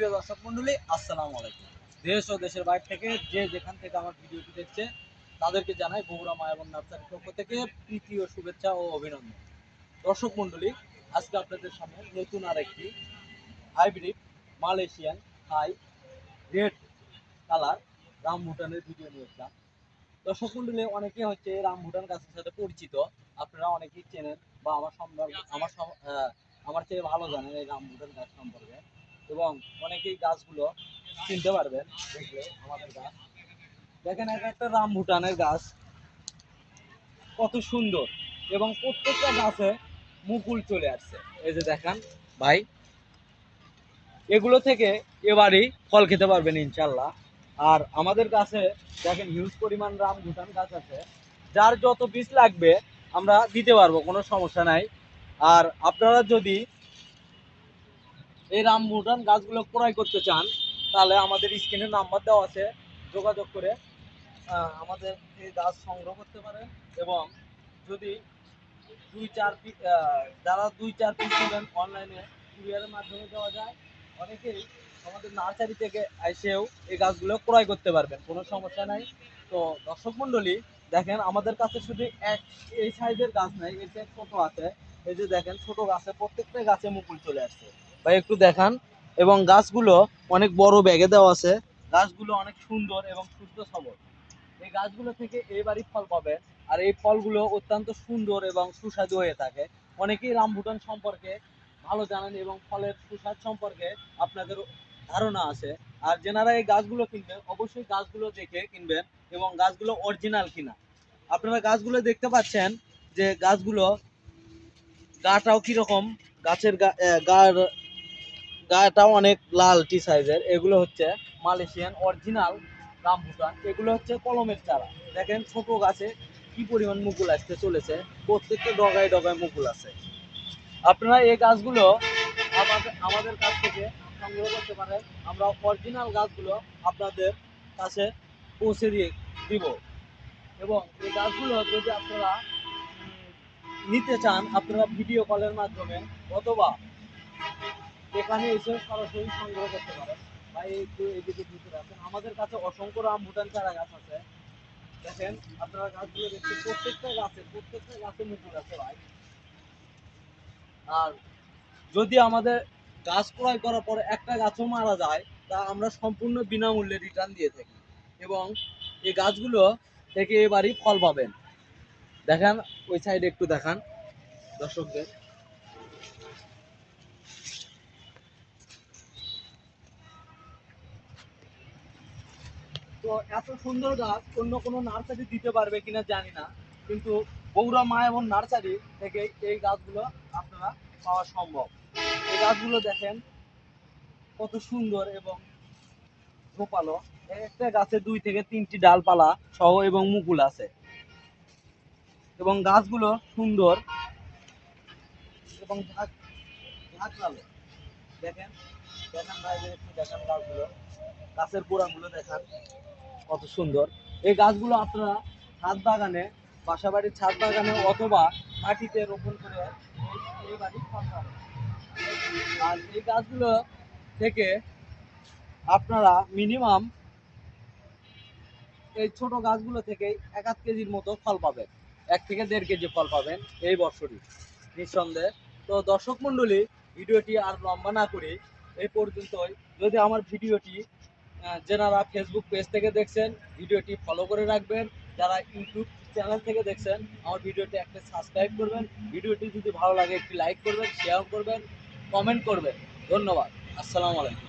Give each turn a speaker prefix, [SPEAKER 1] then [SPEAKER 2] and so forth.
[SPEAKER 1] সুপ্রিয় দর্শক মন্ডলী, আসসালামু আলাইকুম। দেশ ও দেশের বাইরে থেকে যে যেখান থেকে আমার ভিডিওটি দেখছে, তাদেরকে জানাই বগুড়া মায়াবন নার্সারির পক্ষ থেকে প্রীতি ও শুভেচ্ছা ও অভিনন্দন। দর্শক মন্ডলী, আজকে আপনাদের সামনে নতুন আরেকটি hybrid Malaysian high red colour Ram ভুটানের ভিডিও নিয়ে এসলাম দর্শক মন্ডলী অনেকে হচ্ছে রাম ভুটান গাছের সাথে পরিচিত। আপনারা অনেকেই চেনেন বা আমার সম্পর্কে, আমার আমার চেয়ে ভালো জানেন এই রাম ভুটান গাছ সম্পর্কে। এবং অনেকেই গাছগুলো চিনতে পারবেন, দেখলে আমাদের গাছ। দেখেন, এক একটা রাম ভুটানের গাছ কত সুন্দর এবং প্রত্যেকটা গাছে মুকুল চলে আসছে। এই যে দেখেন, ভাই, এগুলো থেকে এবারই ফল খেতে পারবেন ইনশাল্লাহ। আর আমাদের কাছে দেখেন হিউজ পরিমাণ রাম ভুটান গাছ আছে। যার যত বীজ লাগবে, আমরা দিতে পারব, কোনো সমস্যা নাই। আর আপনারা যদি এই রাম ভুটান গাছগুলো ক্রয় করতে চান, তাহলে আমাদের স্ক্রিনে নাম্বার দেওয়া আছে, যোগাযোগ করে আমাদের এই গাছ সংগ্রহ করতে পারেন এবং যদি দুই চার পিস যারা দুই চার পিস নেবেন অনলাইনে কুরিয়ারের মাধ্যমে দেওয়া যায়, অনেকেই আমাদের নার্সারি থেকে এসেও এই গাছগুলো ক্রয় করতে পারবেন, কোনো সমস্যা নাই। তো দর্শক মণ্ডলী, দেখেন আমাদের কাছে শুধু এক, এই সাইজের গাছ নাই, এর চেয়ে ছোট আছে। এই যে দেখেন, ছোট গাছে, প্রত্যেকটা গাছে মুকুল চলে আসছে। ভাই, একটু দেখান। এবং গাছগুলো অনেক বড় ব্যাগে দেওয়া আছে। গাছগুলো অনেক সুন্দর এবং সুস্থ সবল। এই গাছগুলো থেকে এবারই ফল পাবে আর এই ফলগুলো অত্যন্ত সুন্দর এবং সুস্বাদু হয়ে থাকে। অনেকেই রামভুটান সম্পর্কে ভালো জানেন এবং ফলের সুস্বাদ সম্পর্কে আপনাদের ধারণা আছে। আর যেনারা এই গাছগুলো কিনবেন, অবশ্যই গাছগুলো দেখে কিনবেন এবং গাছগুলো অরিজিনাল কিনা। আপনারা গাছগুলো দেখতে পাচ্ছেন যে গাছগুলো গাটাও কীরকম? গাছের গা গাটাও অনেক লাল টি সাইজের। এগুলো হচ্ছে মালয়েশিয়ান অরিজিনাল রামভুটান। এগুলো হচ্ছে কলমের চারা। দেখেন ছোট গাছে কি পরিমাণ মুকুল আসতে চলেছে। প্রত্যেকটা ডগায় ডগায় মুকুল আছে। আপনারা এই গাছগুলো আমাদের আমাদের কাছ থেকে সংগ্রহ করতে পারেন। আমরা অরিজিনাল গাছগুলো আপনাদের কাছে পৌঁছে দিয়ে দিব। এবং এই গাছগুলো যদি আপনারা নিতে চান, আপনারা ভিডিও কলের মাধ্যমে অথবা এখানে এসে সরাসরি সংগ্রহ করতে পারেন। ভাই, একটু এদিকে ভিতরে আছেন আমাদের কাছে অসংখ্য রাম ভুটান চারা গাছ আছে। দেখেন, আপনারা গাছগুলো দেখছেন প্রত্যেকটা গাছে প্রত্যেকটা গাছে মুকুল আছে ভাই। আর যদি আমাদের গাছ ক্রয় করার পরে একটা গাছও মারা যায়, তা আমরা সম্পূর্ণ বিনামূল্যে রিটার্ন দিয়ে থাকি এবং এই গাছগুলো থেকে এবারই ফল পাবেন। দেখেন, ওই সাইডে একটু দেখান, দর্শকদের। তো এত সুন্দর গাছ, অন্য কোনো নার্সারি দিতে পারবে কিনা জানি না, কিন্তু বগুড়া মা এবং নার্সারি থেকে এই গাছগুলো আপনারা পাওয়া সম্ভব। এই গাছগুলো দেখেন, কত সুন্দর এবং ঝোপালো একটা গাছে দুই থেকে তিনটি ডালপালা সহ এবং মুকুল আছে। এবং গাছগুলো সুন্দর এবং ঝাঁক ঝাঁকড়ালো দেখেন দেখেন বাইরে একটু গাছের গোড়াগুলো দেখান, কত সুন্দর। এই গাছগুলো আপনারা ছাদ বাগানে বাসা বাড়ির ছাদ বাগানে অথবা মাটিতে রোপণ করে এই- আর এই গাছগুলো থেকে আপনারা মিনিমাম এই ছোট গাছগুলো থেকে এক আধ কেজির মতো ফল পাবেন। এক থেকে দেড় কেজি ফল পাবেন এই বছরই, নিঃসন্দেহে। তো দর্শক মণ্ডলী, ভিডিওটি আর লম্বা না করে এই পর্যন্তই। যদি আমার ভিডিওটি যেনারা ফেসবুক পেজ থেকে দেখছেন, ভিডিওটি ফলো করে রাখবেন। যারা ইউটিউব চ্যানেল থেকে দেখছেন, আমার ভিডিওটি একটা সাবস্ক্রাইব করবেন। ভিডিওটি যদি ভালো লাগে, একটি লাইক করবেন শেয়ার করবেন কমেন্ট করবেন। ধন্যবাদ। আসসালামু আলাইকুম।